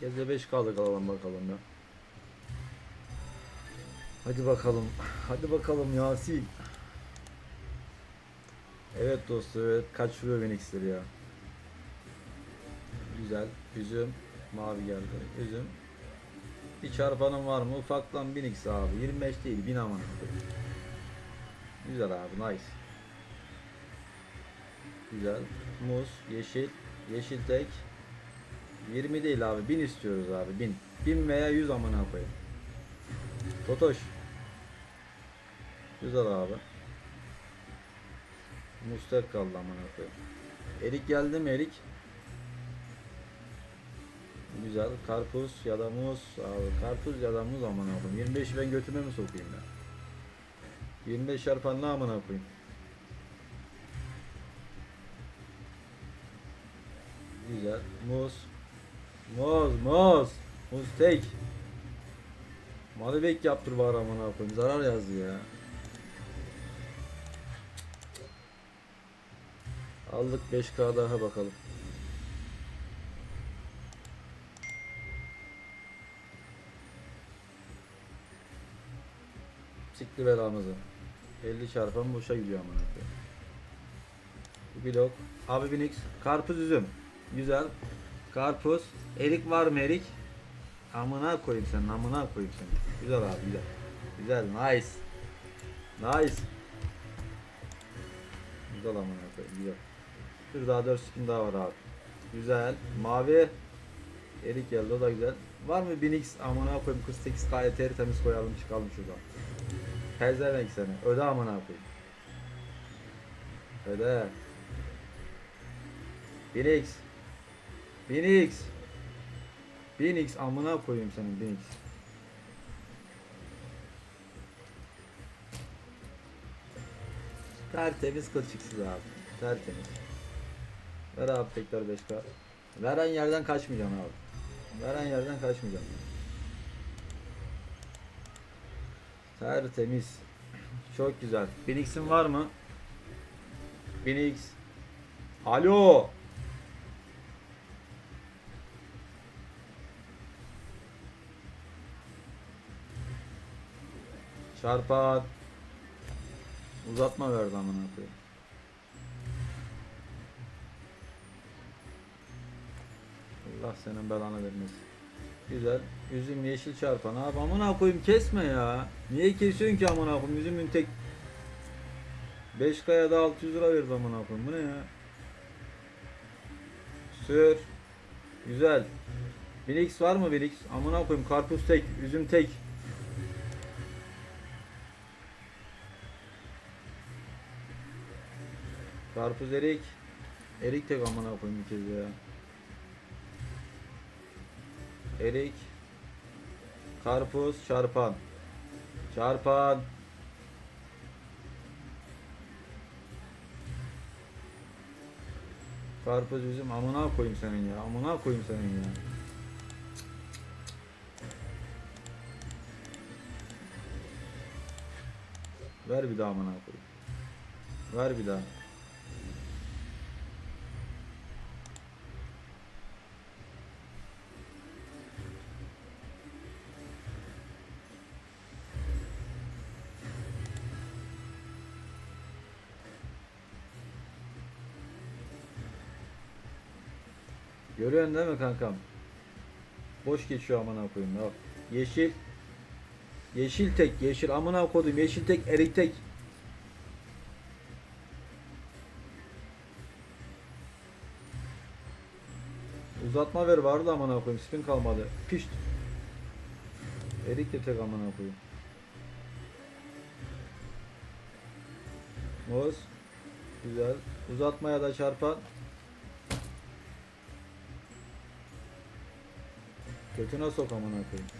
Gece 5 kaldık alalım bakalım ya. Hadi bakalım. Hadi bakalım Yasin. Evet dostum evet kaçırıyor Phoenix'leri ya. Güzel. Üzüm. Mavi geldi. Üzüm. Bir çarpanım var mı? Ufaktan 1000x abi. 25 değil 1000 aman. Güzel abi nice. Güzel. Muz, yeşil, yeşil tek. 20 değil abi 1000 istiyoruz abi 1000. 1000 veya 100 amına koyayım. Totoş. Güzel abi. Mustek kaldı amına koyayım. Erik geldi mi erik? Güzel. Karpuz ya da muz. Abi karpuz ya da muz amına koyayım. 25'i ben götüme mi sokayım ya? 25 çarpan ne amına koyayım? Güzel. Muz. Muz, muz. Muz tek. Malibek yaptır bari amına koyayım. Zarar yazdı ya. Aldık 5K daha bakalım. Sikli belamızı. 50 çarpan boşa gidiyor amına koyayım. Bu blok. Abi Binix. Karpuz üzüm. Güzel. Karpuz. Erik var mı erik? Amına koyayım sen, amına koyayım sen. Güzel abi, güzel. Güzel, nice. Nice. Güzel amına koyayım, güzel. Dur daha 4 skin daha var abi. Güzel. Mavi. Erik geldi, o da güzel. Var mı 1000x amına koyayım 48 k yeteri temiz koyalım çıkalım şuradan. Pezevenk seni. Öde amına koyayım. Öde. 1000x. Phoenix. Phoenix amına koyayım senin Phoenix. Tertemiz kılçıksız abi. Tertemiz. Ver abi tekrar 5K. Veren yerden kaçmayacağım abi. Veren yerden kaçmayacağım. Tertemiz. Çok güzel. Phoenix'in var mı? Phoenix. Alo. Çarpan. Uzatma verdi amına koyayım. Allah senin belanı vermesin. Güzel. Üzüm yeşil çarpan. Abi amına koyayım kesme ya. Niye kesiyorsun ki amına koyayım? Üzümün tek 5 kaya da 600 lira verdi amına koyayım. Bu ne ya? Sür. Güzel. 1x var mı 1x? Amına koyayım karpuz tek, üzüm tek. Karpuz erik. Erik tek amına koyayım bir kez ya. Erik. Karpuz çarpan. Çarpan. Karpuz üzüm amına koyayım senin ya. Amına koyayım senin ya. Ver bir daha amına koyayım. Ver bir daha. Görüyorsun değil mi kankam? Boş geçiyor amına koyayım ya. Yeşil. Yeşil tek, yeşil amına koydum. Yeşil tek, erik tek. Uzatma ver vardı amına koyayım. Spin kalmadı. Pişt. Erik de tek amına koyayım. Muz. Güzel. Uzatmaya da çarpan. Götüne sok amına koyayım.